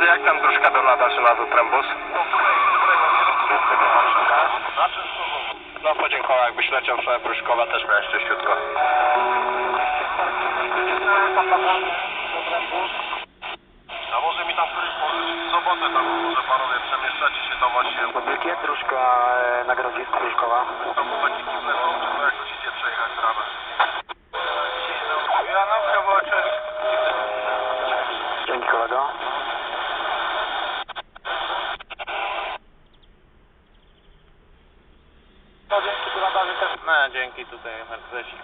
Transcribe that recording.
Koledzy, jak tam troszkę do Nadaszyna do Trembus? No podziękował, jakbyś leciał w stronę Pruszkowa, też miałeś czyściutko. A może mi tam któryś w sobotę tam może panowie przemieszczacie się tam właśnie Budynki, dróżka e, na Grodzisku, Pruszkowa. to chłopaki kiwne, czy to jak musicie przejechać ramę. Ja na kawałeczek. Dzięki kolego. Dzięki. No dzięki tutaj, Mercedesik.